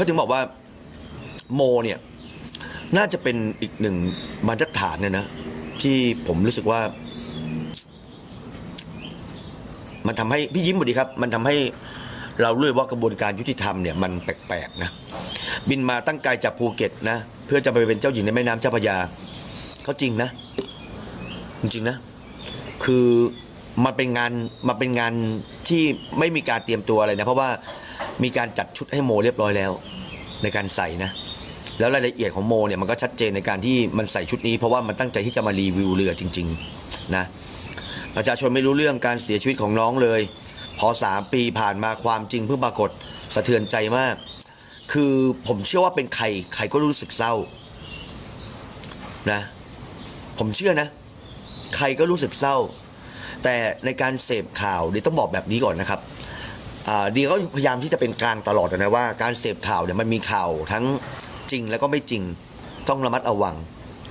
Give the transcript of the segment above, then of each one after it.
เขาถึงบอกว่าโมเนี่ย น่าจะเป็นอีกหนึ่งมาตรฐานเนี่ยนะ ที่ผมรู้สึกว่า มันทำให้พี่ยิ้มหมดดีครับ มันทำให้เรารู้เลยว่ากระบวนการยุติธรรมเนี่ยมันแปลกๆนะ บินมาตั้งกายจากภูเก็ตนะ เพื่อจะไปเป็นเจ้าหญิงในแม่น้ำเจ้าพระยาเขาจริงนะ จริงนะ คือมันเป็นงานมันเป็นงานที่ไม่มีการเตรียมตัวอะไรนะ เพราะว่า มีการจัดชุดให้โมเรียบร้อยแล้ว ในการใส่นะแล้วรายละเอียดของโมเนี่ยมันก็ชัดเจนในการที่มันใส่ชุดนี้เพราะว่ามันตั้งใจที่จะมารีวิวเรือจริงๆนะประชาชนไม่รู้เรื่องการเสียชีวิตของน้องเลย พอสามปีผ่านมาความจริงเพิ่งปรากฏสะเทือนใจมาก คือผมเชื่อว่าเป็นใครใครก็รู้สึกเศร้านะผมเชื่อนะ ใครก็รู้สึกเศร้า แต่ในการเสพข่าวเดี๋ยวต้องบอกแบบนี้ก่อนนะครับ อ่าดีก็พยายามที่จะเป็นกลางตลอดนะว่าการเสพข่าวเนี่ยมันมีข่าวทั้งจริงแล้วก็ไม่จริงต้องระมัดระวัง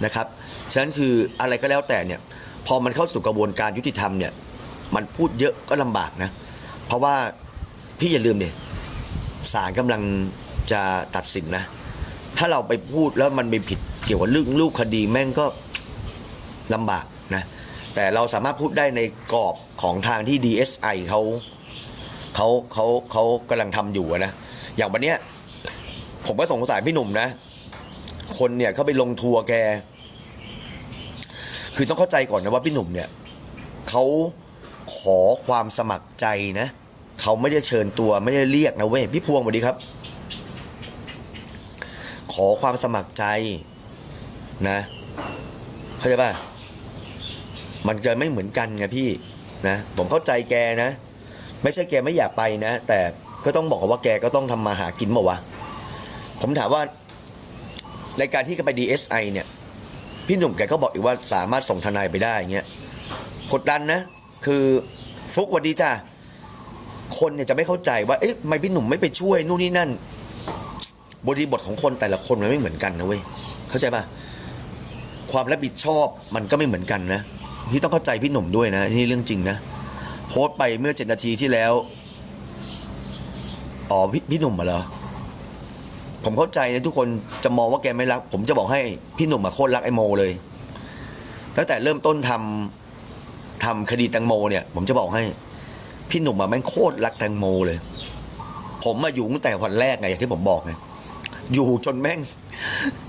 นะครับ ฉะนั้นคืออะไรก็แล้วแต่เนี่ยพอมันเข้าสู่กระบวนการยุติธรรมเนี่ยมันพูดเยอะก็ลำบากนะ เพราะว่าพี่อย่าลืมเนี่ยศาลกำลังจะตัดสินนะ ถ้าเราไปพูดแล้วมันเป็นผิดเกี่ยวกับเรื่องลูกคดีแม่งก็ลำบากนะ แต่เราสามารถพูดได้ในกรอบของทางที่ DSI เขา เขาเขาเขากำลังทำอยู่นะอย่างวันเนี้ยผมก็สงสารพี่หนุ่มนะ คนเนี่ยเขาไปลงทัวร์แก คือต้องเข้าใจก่อนนะว่าพี่หนุ่มเนี่ยเขาขอความสมัครใจนะเขาไม่ได้เชิญตัวไม่ได้เรียกนะเว้ยพี่พวงสวัสดีครับ ขอความสมัครใจนะเข้าใจป่ะมันจะไม่เหมือนกันไงพี่นะ ผมเข้าใจแกนะ ไม่ใช่แกไม่อยากไปนะ แต่ก็ต้องบอกว่าแกก็ต้องทำมาหากินบอกว่าวะ ผมถามว่าในการที่จะไป DSI เนี่ย พี่หนุ่มแกก็บอกอีกว่าสามารถส่งทนายไปได้เงี้ยกดดันนะ คือฟุกวัสดีจ้าคนเนี่ยจะไม่เข้าใจว่าเอ๊ะทำไมพี่หนุ่มไม่ไปช่วยนู่นนี่นั่น บริบทของคนแต่ละคนมันไม่เหมือนกันนะเว้ยเข้าใจปะความรับผิดชอบมันก็ไม่เหมือนกันนะ พี่ต้องเข้าใจพี่หนุ่มด้วยนะนี่เรื่องจริงนะ โพสต์ไปเมื่อเจ็ดนาทีที่แล้ว อ๋อพี่พี่หนุ่มมาเหรอ ผมเข้าใจนะทุกคนจะมองว่าแกไม่รัก ผมจะบอกให้พี่หนุ่มมาโคตรรักไอโมเลย ตั้งแต่เริ่มต้นทำทำคดีแตงโมเนี่ย ผมจะบอกให้ พี่หนุ่มมาแม่งโคตรรักแตงโมเลย ผมมาอยู่ตั้งแต่วันแรกไงอย่างที่ผมบอกไงอยู่จนแม่ง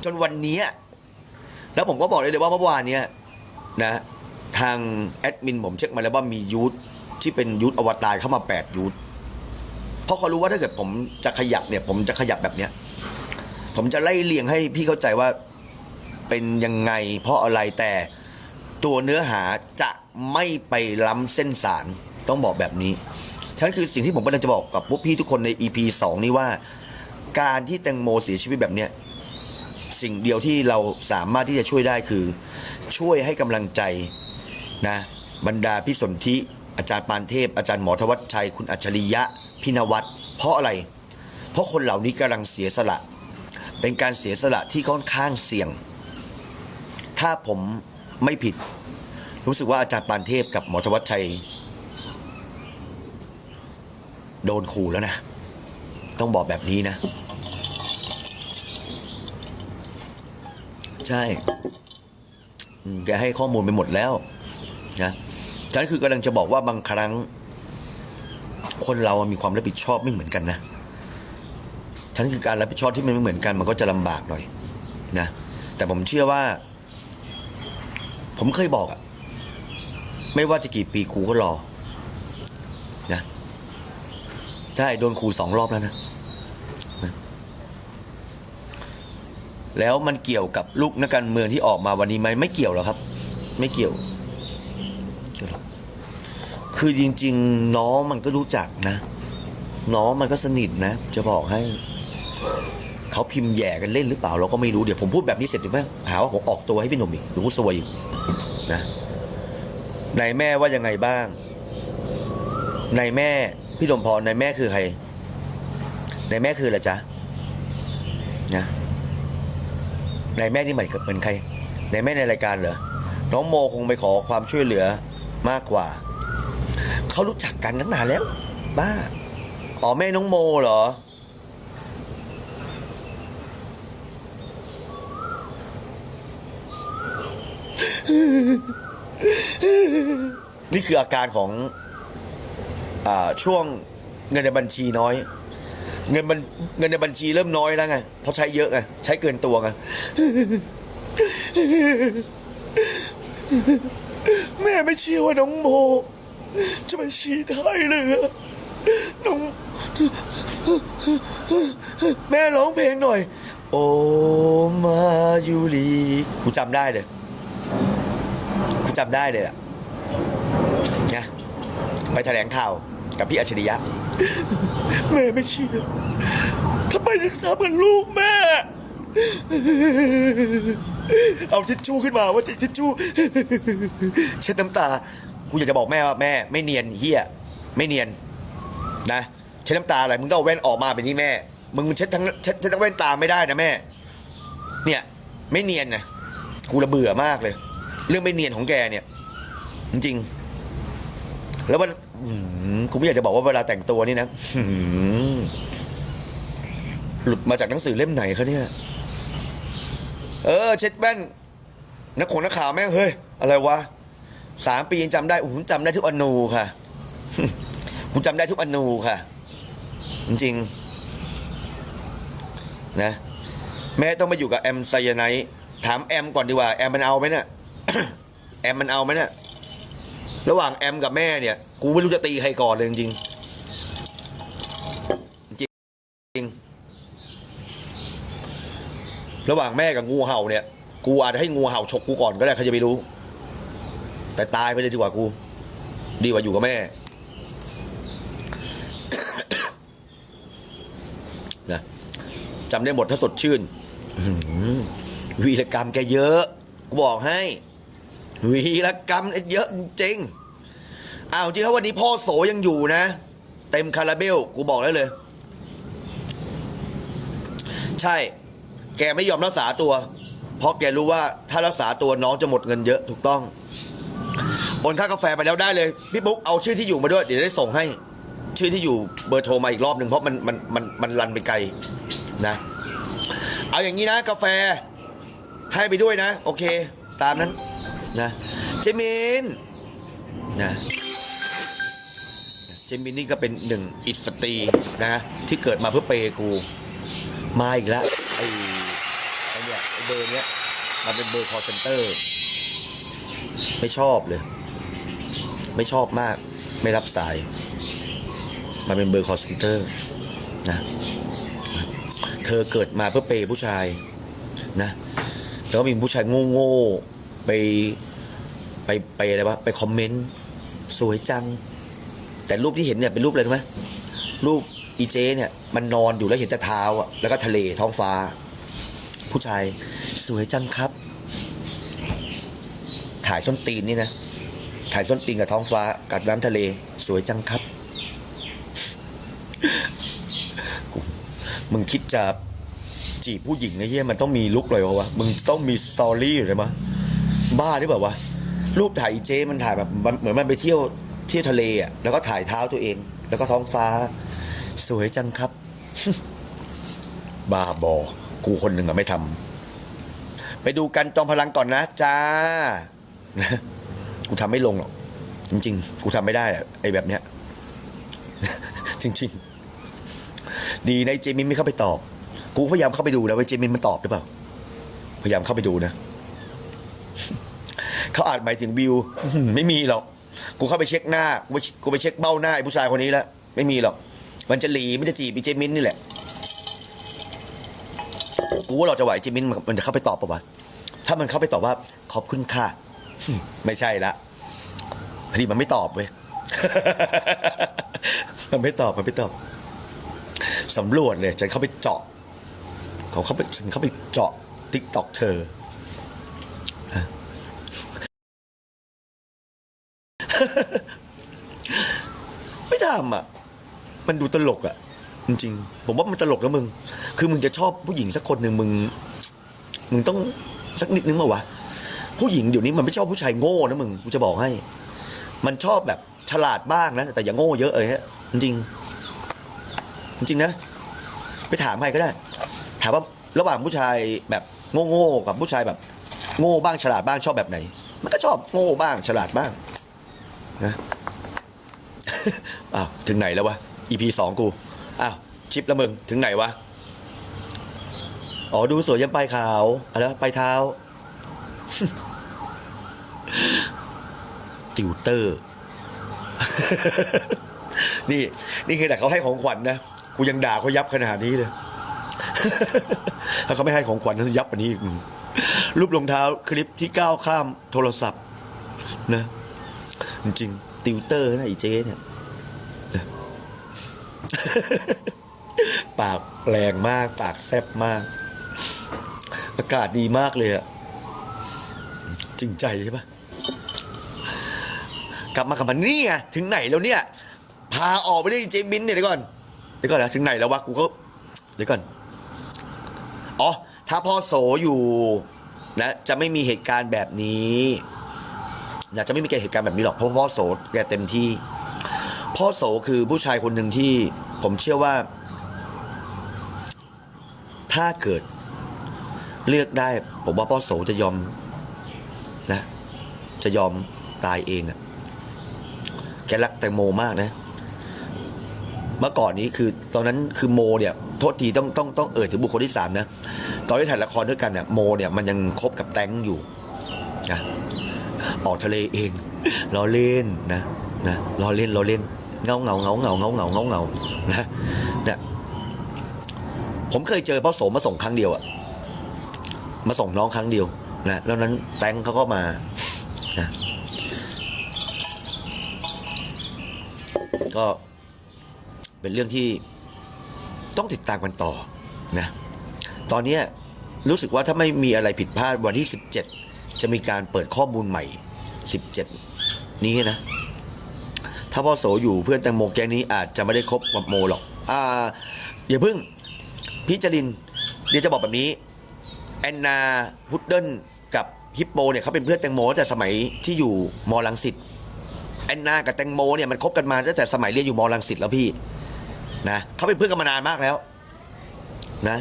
จนวันนี้ แล้วผมก็บอกเลยเลยว่าเมื่อวานเนี้ยนะทางแอดมินผมเช็คมาแล้วว่ามียูท ที่เป็นยูทธอวตารเข้ามา8ยูทธเพราะเขารู้ว่าถ้าเกิดผมจะขยับเนี่ย ผมจะขยับแบบเนี้ย ผมจะไล่เลียงให้พี่เข้าใจว่าเป็นยังไง เพราะอะไรแต่ตัวเนื้อหาจะไม่ไปล้ำเส้นสารต้องบอกแบบนี้ฉันคือสิ่งที่ผมกำลังจะบอกกับพวกพี่ทุกคนใน EP 2 นี้ว่า การที่แตงโมเสียชีวิตแบบเนี้ยสิ่งเดียวที่เราสามารถที่จะช่วยได้คือ ช่วยให้กำลังใจนะบรรดาพี่สนธิ อาจารย์ปานเทพ อาจารย์หมอธวัชชัย คุณอัจฉริยะพี่นวัดเพราะอะไร เพราะคนเหล่านี้กำลังเสียสละ เป็นการเสียสละที่ค่อนข้างเสี่ยง ถ้าผมไม่ผิด รู้สึกว่าอาจารย์ปานเทพกับหมอธวัชชัย โดนขู่แล้วนะ ต้องบอกแบบนี้นะ ใช่แกให้ข้อมูลไปหมดแล้วนะ ฉันคือกำลังจะบอกว่าบางครั้ง คนเรามีความรับผิดชอบไม่เหมือนกันนะฉันคือการรับผิดชอบที่มันไม่เหมือนกัน มันก็จะลำบากหน่อยนะ แต่ผมเชื่อว่า ผมเคยบอกอะไม่ว่าจะกี่ปีครูก็รอนะใช่โดนครูสองรอบแล้วนะแล้วมันเกี่ยวกับลูกนักการเมืองที่ออกมาวันนี้ไหมไม่เกี่ยวหรอกครับ ไม่เกี่ยว คือจริง ๆ น้องมันก็รู้จักนะ น้องมันก็สนิทนะ จะบอกให้ เขาพิมพ์แย่กันเล่นหรือเปล่า เราก็ไม่รู้เดี๋ยวผมพูดแบบนี้เสร็จหรือไม่หาว่าผมออกตัวให้พี่หนุ่มอีกหรือว่าซวยอีกนะนายแม่ว่ายังไงบ้างนายแม่พี่ดมพรนายแม่คือใครนายแม่คืออะไรจ๊ะนะนายแม่นี่เหมือนเหมือนใครนายแม่ในรายการเหรอน้องโมคงไปขอความช่วยเหลือมากกว่า เขารู้จักกันนั้งนานแล้ว บ้า อ๋อแม่น้องโมเหรอ นี่คืออาการของอช่วงเงินในบัญชีน้อย เงินบัญเงินในบัญชีเริ่มน้อยแล้วไงเพราะใช้เยอะไงใช้เกินตัวไงแม่ไม่เชื่อว่าน้องโม จะไปฉีดให้เลยอะน้อง แม่ร้องเพลงหน่อย โอมายูรีกูจำได้เลยกูจำได้เลยอะนะไปแถลงข่าวกับพี่อัจฉริยะ แม่ไม่เชื่อทำไมถึงทำกับลูกแม่ เอาทิชชู่ขึ้นมาว่าทิชชู่เช็ดน้ำตา กูอยากจะบอกแม่ว่าแม่ ไม่เนียนเฮียไม่เนียนนะเช็ดน้ำตาอะไรมึงต้องเอาแว่นออกมาเป็นนี่แม่ มึงเช็ดทั้งเช็ดเช็ดทั้งแว่นตาไม่ได้นะแม่ เนี่ยไม่เนียนนะกูระเบื่อมากเลย เรื่องไม่เนียนของแกเนี่ย จริงๆแล้วมันกูไม่อยากจะบอกว่าเวลาแต่งตัวนี่นะหลุดมาจากหนังสือเล่มไหนเขาเนี่ยเออ เช็ดแว่นนักขงนักข่าวแม่งเฮ้ย อะไรวะ สามปียังจำได้โอ้โหจำได้ทุกอนูค่ะกูจำได้ทุกอนูค่ะ จริงๆนะแม่ต้องมาอยู่กับแอมไซยาไนถามแอมก่อนดีกว่าแอมมันเอาไหมเนี่ยแอมมันเอาไหมเนี่ยระหว่างแอมกับแม่เนี่ย กูไม่รู้จะตีใครก่อนเลยจริงจริงระหว่างแม่กับงูเห่าเนี่ย กูอาจจะให้งูเห่าฉกกูก่อนก็ได้ใครจะไปรู้ แต่ตายไปเลยดีกว่ากู ดีกว่าอยู่กับแม่นะจำได้หมดถ้าสดชื่นวีรกรรมแกเยอะกูบอกให้ วีรกรรมเยอะจริงอ้าวจริงถ้าวันนี้พ่อโสยังอยู่นะ เต็มคาราเบลกูบอกได้เลย ใช่ แกไม่ยอมรักษาตัว เพราะแกรู้ว่าถ้ารักษาตัวน้องจะหมดเงินเยอะถูกต้อง โอนค่ากาแฟไปแล้วได้เลยพี่บุ๊กเอาชื่อที่อยู่มาด้วยเดี๋ยวได้ส่งให้ ชื่อที่อยู่เบอร์โทรมาอีกรอบหนึ่งเพราะมันมันมันมันรันไปไกลนะเอาอย่างนี้นะกาแฟให้ไปด้วยนะ โอเค ตามนั้นนะเจมินนะเจมินนี่ก็เป็นหนึ่งอิสตรีนะที่เกิดมาเพื่อเปกู มาอีกแล้วไอ้ไอ้เนี่ยไอ้เบอร์เนี้ยมันเป็นเบอร์ call center ไม่ชอบเลย ไม่ชอบมาก ไม่รับสาย มันเป็นเบอร์ call center นะเธอเกิดมาเพื่อเปย์ผู้ชายนะแล้วก็มีผู้ชายโง่ๆไปไปไปอะไรวะไปคอมเมนต์สวยจัง แต่รูปที่เห็นเนี่ยเป็นรูปอะไรรู้ไหมรูปอีเจเนี่ยมันนอนอยู่แล้วเห็นแต่เท้าอะแล้วก็ทะเลท้องฟ้า ผู้ชายสวยจังครับ ถ่ายส้นตีนนี่นะ ถ่ายส้นตีนกับท้องฟ้ากับน้ำทะเล สวยจังครับ มึงคิดจะจีบผู้หญิงไอ้เหี้ยมันต้องมีลุกเลยวะวะมึงต้องมีสตอรี่หรือมะบ้าหรือเปล่าวะรูปถ่ายเจมันถ่ายแบบเหมือนมันไปเที่ยวเที่ยวทะเลอะแล้วก็ถ่ายเท้าตัวเอง แล้วก็ท้องฟ้า สวยจังครับ บ้าบอ กูคนหนึ่งอะไม่ทำไปดูกันจอมพลังก่อนนะ จ้า กูทำไม่ลงหรอก จริง ๆ กูทำไม่ได้อะไอ้แบบเนี้ย จริง ๆ ดีในะไอ้เจมินไม่เข้าไปตอบ กูพยายามเข้าไปดูนะว่าเจมินมันตอบหรือเปล่า พยายามเข้าไปดูนะเขาอาจหมายถึงวิวไม่มีหรอก กูเข้าไปเช็คหน้า กูไปกูไปเช็คเบ้าหน้าไอ้ผู้ชายคนนี้แล้วไม่มีหรอก มันจะหลีมันจะจีบไอ้เจมินนี่แหละ กูว่าเราจะไหวเจมินมันจะเข้าไปตอบปะวะถ้ามันเข้าไปตอบว่าขอบคุณค่ะ ไม่ใช่ละพอดีมันไม่ตอบเว้ย มันไม่ตอบมันไม่ตอบสำรวจเลยฉันเข้าไปเจาะ เขาเข้าไปฉันเข้าไปเจาะติ๊กตอกเธอไม่ทำอะ มันดูตลกอะ จริงๆ ผมว่ามันตลกนะมึง คือมึงจะชอบผู้หญิงสักคนหนึ่งมึง มึงต้องสักนิดนึงมาวะ ผู้หญิงเดี๋ยวนี้มันไม่ชอบผู้ชายโง่นะมึงกูจะบอกให้ มันชอบแบบฉลาดบ้างนะ แต่อย่าโง่เยอะเลยฮะจริงจริงนะ ไปถามใครก็ได้ ถามว่าระหว่างผู้ชายแบบโง่ๆกับผู้ชายแบบ โง่บ้างฉลาดบ้างชอบแบบไหน มันก็ชอบโง่บ้างฉลาดบ้างนะอ้าวถึงไหนแล้ววะ EP สองกูอ้าวชิปละมึงถึงไหนวะอ๋อดูสวยยังปลายขาวอะไรวปลายเท้า ติวเตอร์ นี่ นี่คือแต่เขาให้ของขวัญนะกูยังด่าเขายับขนาดนี้เลยถ้าเขาไม่ให้ของขวัญนั้นยับกว่านี้อีกรูปรองเท้าคลิปที่ก้าวข้ามโทรศัพท์ นะ จริงติวเตอร์นะไอ้เจ๊เนี่ยปากแรงมาก ปากแซบมาก อากาศดีมากเลยอะจริงใจใช่ปะ กลับมากลับมานี่ไงถึงไหนแล้วเนี่ย พาออกไปได้เจมินเนี่ยเดี๋ยวก่อนเดี๋ยวก่อนนะถึงไหนแล้ววะกูก็เดี๋ยวก่อนอ๋อถ้าพ่อโสอยู่นะจะไม่มีเหตุการณ์แบบนี้นะจะไม่มีเหตุการณ์แบบนี้หรอกเพราะพ่อโสแกเต็มที่ พ่อโสคือผู้ชายคนหนึ่งที่ผมเชื่อว่า ถ้าเกิดเลือกได้ ผมว่าพ่อโสจะยอมนะ จะยอมตายเองอะ แกรักแตงโมมากนะ เมื่อก่อนนี้คือตอนนั้นคือโมเนี่ยโทษทีต้องต้องต้องเอ่ยถึงบุคคลที่สามนะตอนที่ถ่ายละครด้วยกันเนี่ยโมเนี่ยมันยังคบกับแตงอยู่นะออกทะเลเองล้อเล่นนะนะล้อเล่นล้อเล่นเงาเงาเงาเงาเงาเงาเงาเงานะเนี่ยผมเคยเจอพ่อโสมมาส่งครั้งเดียวอะมาส่งน้องครั้งเดียวนะแล้วนั้นแตงเขาก็มานะ ก็เป็นเรื่องที่ต้องติดตามกันต่อนะตอนนี้รู้สึกว่าถ้าไม่มีอะไรผิดพลาดวันที่ 17 จะมีการเปิดข้อมูลใหม่ 17 นี้นะ ถ้าพ่อโสอยู่เพื่อนแตงโมแกงนี้อาจจะไม่ได้คบกับโมหรอกอ่าอย่าเพิ่งพี่จรินเดี๋ยวจะบอกแบบนี้แอนนาพุดเดิลกับฮิปโปเนี่ยเขาเป็นเพื่อนแตงโมแต่สมัยที่อยู่มอลังสิต แอนนากับแตงโมเนี่ยมันคบกันมาตั้งแต่สมัยเรียนอยู่มอลังสิตแล้วพี่นะเขาเป็นเพื่อนกันมานานมากแล้วนะ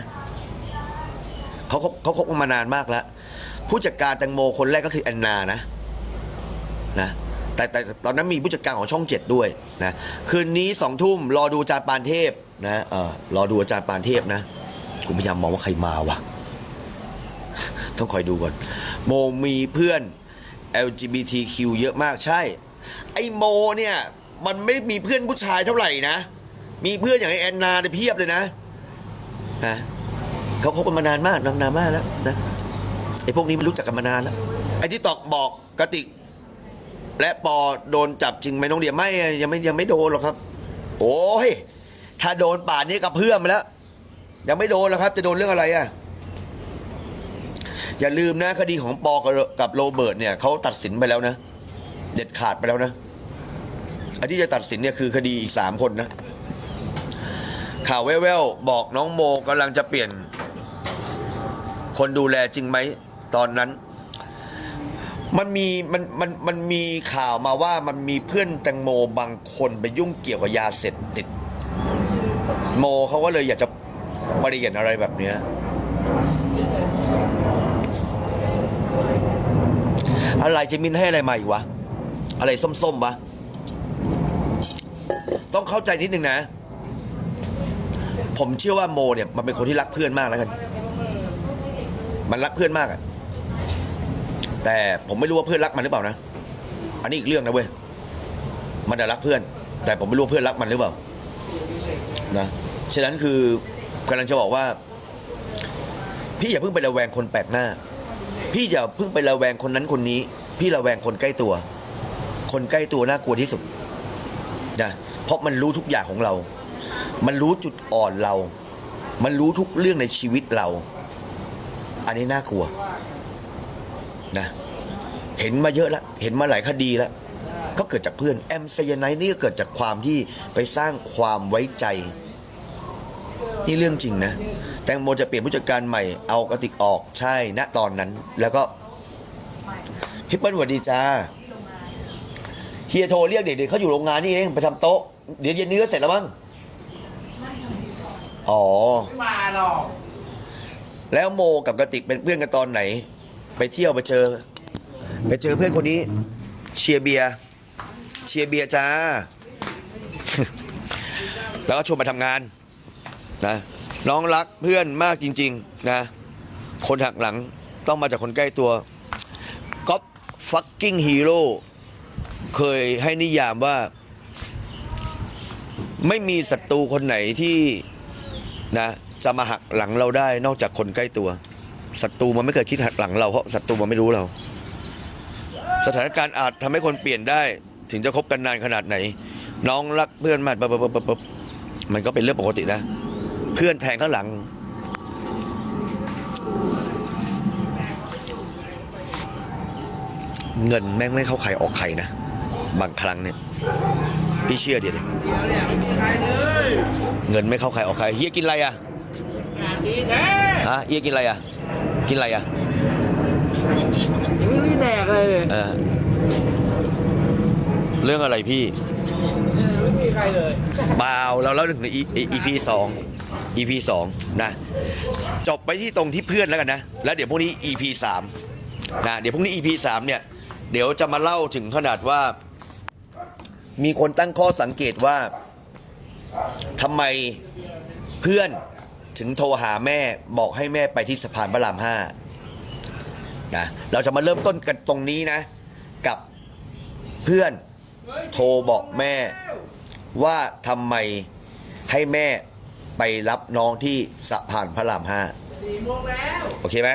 เขาเขาคบกันมานานมากแล้ว ผู้จัดการแตงโมคนแรกก็คือแอนนานะนะแต่แต่ตอนนั้นมีผู้จัดการของช่องเจ็ดด้วยนะคืนนี้สองทุ่มรอดูอาจารย์ปานเทพนะเออรอดูอาจารย์ปานเทพนะกูพยายามมองว่าใครมาวะต้องคอยดูก่อน โมมีเพื่อน LGBTQ เยอะมากใช่ อ้โมเนี่ยมันไม่มีเพื่อนผู้ชายเท่าไหร่นะ มีเพื่อนอย่างไอแอนนาเนี่ยเพียบเลยนะนะเขาคบกันมานานมากนานนานมากแล้วนะไอ้พวกนี้มันรู้จักกันมานานแล้วไอ้ที่ตอกบอกกติก และปอโดนจับจริงไหมน้องเดียไม่ยังไม่ยังไม่โดนหรอกครับ โอ้ยถ้าโดนป่านนี้กับเพื่อนมาแล้ว ยังไม่โดนหรอกครับ จะโดนเรื่องอะไรอะอย่าลืมนะคดีของปอกับโรเบิร์ตเนี่ยเขาตัดสินไปแล้วนะ เด็ดขาดไปแล้วนะ อันที่จะตัดสินเนี่ยคือคดีอีกสามคนนะ ข่าวแว่วๆบอกน้องโมกำลังจะเปลี่ยน คนดูแลจริงไหมตอนนั้น มันมีมันมันมันมีข่าวมาว่ามันมีเพื่อนแตงโมบางคนไปยุ่งเกี่ยวกับยาเสพติด โมเขาก็เลยอยากจะบริเยนอะไรแบบเนี้ยอะไรเจมินให้อะไรมาอีกวะ อะไรส้มๆวะ ต้องเข้าใจนิดนึงนะ ผมเชื่อว่าโมเนี่ยมันเป็นคนที่รักเพื่อนมากแล้วกัน มันรักเพื่อนมากอะแต่ผมไม่รู้ว่าเพื่อนรักมันหรือเปล่านะ อันนี้อีกเรื่องนะเว้ย มันจะรักเพื่อน แต่ผมไม่รู้ว่าเพื่อนรักมันหรือเปล่า นะ ฉะนั้นคือกำลังจะบอกว่า พี่อย่าเพิ่งไประแวงคนแปลกหน้า พี่อย่าเพิ่งไประแวงคนนั้นคนนี้ พี่ระแวงคนใกล้ตัว คนใกล้ตัวน่ากลัวที่สุดนะ เพราะมันรู้ทุกอย่างของเรา มันรู้จุดอ่อนเรา มันรู้ทุกเรื่องในชีวิตเรา อันนี้น่ากลัวนะ เห็นมาเยอะแล้ว เห็นมาหลายคดีแล้วก็เกิดจากเพื่อนแอมไซยาไนนี่ก็เกิดจากความที่ไปสร้างความไว้ใจ นี่เรื่องจริงนะ แตงโมจะเปลี่ยนผู้จัดการใหม่เอากระติกออกใช่ณตอนนั้น แล้วก็พี่เปิ้ลสวัสดีจ้าเฮียโทรเรียกเด็กๆเขาอยู่โรงงานนี่เองไปทำโต๊ะ เดี๋ยวเย็นนี้ก็เสร็จแล้วมั้งอ๋อ ไม่มาหรอกแล้วโมกับกระติกเป็นเพื่อนกันตอนไหน ไปเที่ยวไปเจอ ไปเจอเพื่อนคนนี้ เชียร์เบียร์เชียร์เบียร์จ้า แล้วก็ชวนมาทำงานนะน้องรักเพื่อนมากจริง ๆ นะ คนหักหลังต้องมาจากคนใกล้ตัวก๊อปฟักกิ้งฮีโร่เคยให้นิยามว่า ไม่มีศัตรูคนไหนที่นะจะมาหักหลังเราได้นอกจากคนใกล้ตัวศัตรูมันไม่เคยคิดหักหลังเราเพราะศัตรูมันไม่รู้เรา สถานการณ์อาจทำให้คนเปลี่ยนได้ ถึงจะคบกันนานขนาดไหน น้องรักเพื่อนมากปบปั๊บปั๊บปั๊บมันก็เป็นเรื่องปกตินะ เพื่อนแทงข้างหลัง เงินแม่งไม่เข้าใครออกใครนะ บางครั้งเนี่ย พี่เชื่อเดี๋ยวดิเงินไม่เข้าใครออกใครเฮียกินอะไรอะงานดีแท้ฮะเฮียกินอะไรอะ กินอะไรอะยังไม่ได้แดกเลยเนี่ยเออเรื่องอะไรพี่ไม่มีใครเลยเปล่าเราเล่าถึง EP สอง EP สองนะ จบไปที่ตรงที่เพื่อนแล้วกันนะ แล้วเดี๋ยวพรุ่งนี้ EP สามนะ เดี๋ยวพรุ่งนี้ EP สามเนี่ย เดี๋ยวจะมาเล่าถึงขนาดว่า มีคนตั้งข้อสังเกตว่าทำไมเพื่อนถึงโทรหาแม่บอกให้แม่ไปที่สะพานพระรามห้านะเราจะมาเริ่มต้นกันตรงนี้นะ กับเพื่อนโทรบอกแม่ว่าทำไมให้แม่ไปรับน้องที่สะพานพระรามห้าโอเคไหม